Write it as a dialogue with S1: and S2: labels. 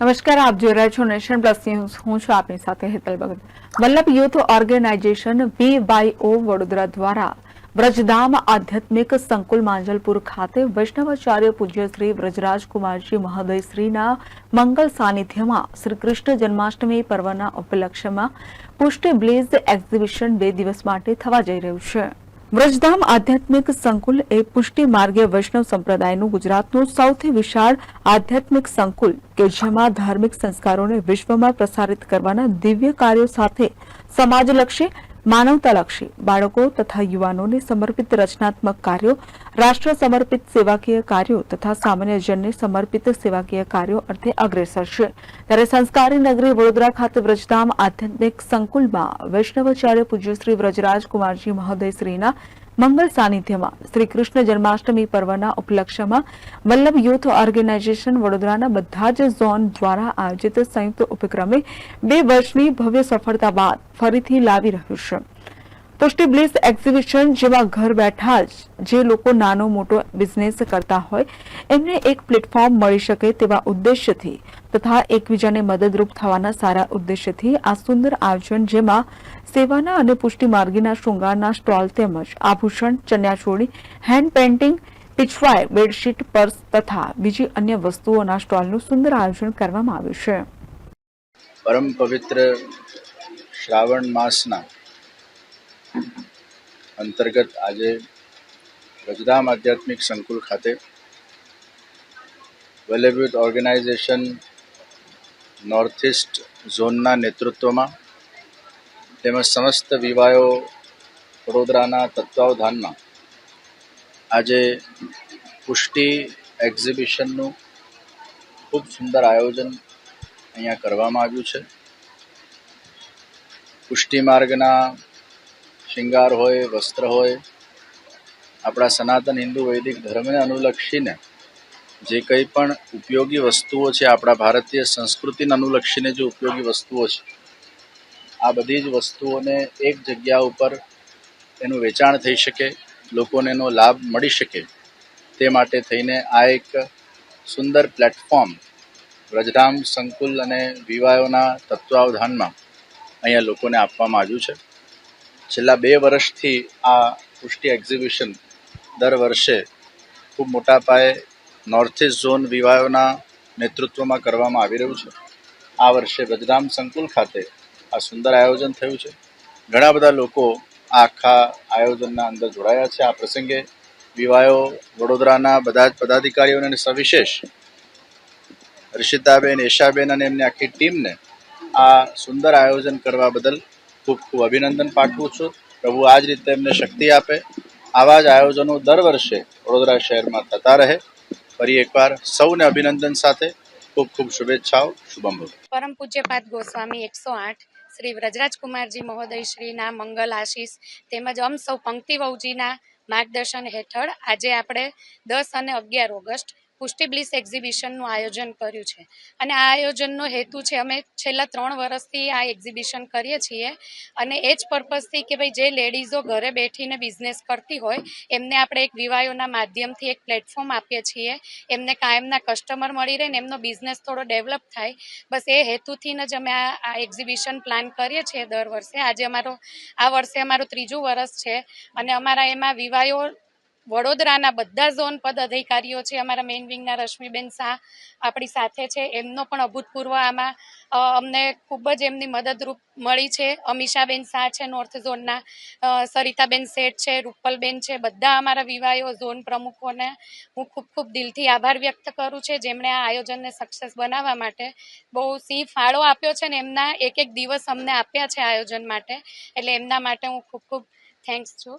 S1: નમસ્કાર, આપ જોઈ રહ્યા છો નેશન પ્લસ ન્યૂઝ. હું છું આપની સાથે Hetal Bhagat. Vallabh Youth Organisation BYO Vadodara દ્વારા વ્રજધામ આધ્યાત્મિક સંકુલ માંજલપુર ખાતે વૈષ્ણવાચાર્ય પૂજ્ય શ્રી વ્રજરાજ મહોદયશ્રીના મહોદય શ્રીના મંગલ સાનિધ્યમાં શ્રી કૃષ્ણ જન્માષ્ટમી પર્વના ઉપલક્ષ્યમાં પુષ્ટિ બ્લેઝ એક્ઝિબિશન બે દિવસ માટે થવા જઈ રહ્યું છે. વ્રજધામ આધ્યાત્મિક સંકુલ એ પુષ્ટિ માર્ગે વૈષ્ણવ સંપ્રદાયનું ગુજરાતનું સૌથી વિશાળ આધ્યાત્મિક સંકુલ કે જેમાં ધાર્મિક સંસ્કારોને વિશ્વમાં પ્રસારિત કરવાના દિવ્ય કાર્યો સાથે સમાજલક્ષી માનવતાલક્ષી બાળકો તથા યુવાનોને સમર્પિત રચનાત્મક કાર્યો, રાષ્ટ્ર સમર્પિત સેવાકીય કાર્યો તથા સામાન્ય જનને સમર્પિત સેવાકીય કાર્યો અર્થે અગ્રેસર છે. ત્યારે સંસ્કારી નગરી વડોદરા ખાતે વ્રજધામ આધ્યાત્મિક સંકુલમાં વૈષ્ણવાચાર્ય પૂજ્ય શ્રી વ્રજરાજ કુમારજી મહોદય શ્રીના મંગલ સાનિધ્યમાં શ્રી કૃષ્ણ જન્માષ્ટમી પર્વના ઉપલક્ષ્યમાં વલ્લભ યુથ ઓર્ગેનાઇઝેશન વડોદરાના બધા જ ઝોન દ્વારા આયોજિત સંયુક્ત ઉપક્રમે બે વર્ષની ભવ્ય સફળતા બાદ ફરીથી લાવી રહ્યું છે. પુષ્ટિ બ્લિસ એક્ઝિબિશન જેમાં ઘર બેઠા જ જે લોકો નાનો મોટો બિઝનેસ કરતા હોય, એમને એક પ્લેટફોર્મ મળી શકે તેવા ઉદ્દેશ્યથી તથા એકબીજાને મદદરૂપ થવાના સારા ઉદ્દેશ્યથી આ સુંદર આયોજન જેમાં સેવાના અને પુષ્ટિ માર્ગીના શૃંગારના સ્ટોલ તેમજ આભૂષણ ચણિયાચોળી hand painting, pichwai, bedsheet, purse તથા બીજી અન્ય વસ્તુઓના સ્ટોલનું સુંદર આયોજન કરવામાં આવ્યું છે.
S2: પરમ પવિત્ર શ્રાવણ માસના અંતર્ગત આજે રજધામ આધ્યાત્મિક સંકુલ ખાતે વેલેબ્યુટ ઓર્ગેનાઇઝેશન નોર્થ ઇસ્ટ ઝોનના નેતૃત્વમાં તેમજ સમસ્ત વિવાયો વડોદરાના તત્વાવધાનમાં આજે પુષ્ટિ એક્ઝિબિશનનું ખૂબ સુંદર આયોજન અહીંયા કરવામાં આવ્યું છે. પુષ્ટિ માર્ગના શિંગાર હોય, વસ્ત્ર હોય, આપણા સનાતન હિન્દુ વૈદિક ધર્મને અનુલક્ષીને જે કંઈ પણ ઉપયોગી વસ્તુઓ છે, આપણા ભારતીય સંસ્કૃતિને અનુલક્ષીને જે ઉપયોગી વસ્તુઓ છે, આ બધી જ વસ્તુઓને એક જગ્યા ઉપર એનું વેચાણ થઈ શકે, લોકોને એનો લાભ મળી શકે, તે માટે થઈને આ એક સુંદર પ્લેટફોર્મ વ્રજધામ સંકુલ અને વિવાયોના તત્વાવધાનમાં અહીંયા લોકોને આપવામાં આવ્યું છે. છેલ્લા બે વર્ષથી આ પુષ્ટિ એક્ઝિબિશન દર વર્ષે ખૂબ મોટા પાયે નોર્થ ઇસ્ટ ઝોન વિવાયોના નેતૃત્વમાં કરવામાં આવી રહ્યું છે. આ વર્ષે વ્રજધામ સંકુલ ખાતે આ સુંદર આયોજન થયું છે. ઘણા બધા લોકો આ આખા આયોજનના અંદર જોડાયા છે. આ પ્રસંગે વિવાયો વડોદરાના બધા જ પદાધિકારીઓને સવિશેષ રિષિતાબેન એશાબેન અને એમની આખી ટીમને આ સુંદર આયોજન કરવા બદલ ખૂબ ખૂબ અભિનંદન પાઠવું છું. પ્રભુ આ જ રીતે એમને શક્તિ આપે. આવા જ આયોજનો દર વર્ષે વડોદરા શહેરમાં થતા રહે. ફરી એકવાર સૌને અભિનંદન સાથે. ખૂબ ખૂબ શુભેચ્છાઓ. શુભમ
S3: પરમ પૂજ્યપાદ ગોસ્વામી એકસો આઠ, શ્રી વ્રજરાજ કુમારજી મહોદય શ્રીના મંગલ આશીષ તેમજ અમ સૌ પંક્તિ વહુજીના માર્ગદર્શન હેઠળ આજે આપણે દસ અને અગિયાર ઓગસ્ટ પુષ્ટિ બ્લિસ એક્ઝિબિશનનું આયોજન કર્યું છે. અને આ આયોજનનો હેતુ છે, અમે છેલ્લા ત્રણ વર્ષથી આ એક્ઝિબિશન કરીએ છીએ અને એ જ પર્પઝથી કે ભાઈ જે લેડીઝો ઘરે બેઠીને બિઝનેસ કરતી હોય, એમને આપણે એક વિવાયોના માધ્યમથી એક પ્લેટફોર્મ આપીએ છીએ. એમને કાયમના કસ્ટમર મળી રહે ને એમનો બિઝનેસ થોડો ડેવલપ થાય. બસ એ હેતુથી જ અમે આ એક્ઝિબિશન પ્લાન કરીએ છીએ દર વર્ષે. આજે અમારો, આ વર્ષે અમારું ત્રીજું વર્ષ છે અને અમારા એમાં વિવાયો વડોદરાના બધા ઝોન પદ અધિકારીઓ છે, અમારા મેઇન વિંગના રશ્મિબેન શાહ આપણી સાથે છે. એમનો પણ અભૂતપૂર્વ આમાં અમને ખૂબ જ એમની મદદરૂપ મળી છે. અમીષાબેન શાહ છે નોર્થ ઝોનના સરિતાબેન શેઠ છે, રૂપલબેન છે, બધા અમારા વિવાહો ઝોન પ્રમુખોને હું ખૂબ ખૂબ દિલથી આભાર વ્યક્ત કરું છું. જેમણે આ આયોજનને સક્સેસ બનાવવા માટે બહુ સિંહ ફાળો આપ્યો છે ને એમના એક એક દિવસ અમને આપ્યા છે આયોજન માટે. એટલે એમના માટે હું ખૂબ ખૂબ થેન્ક્સ છું.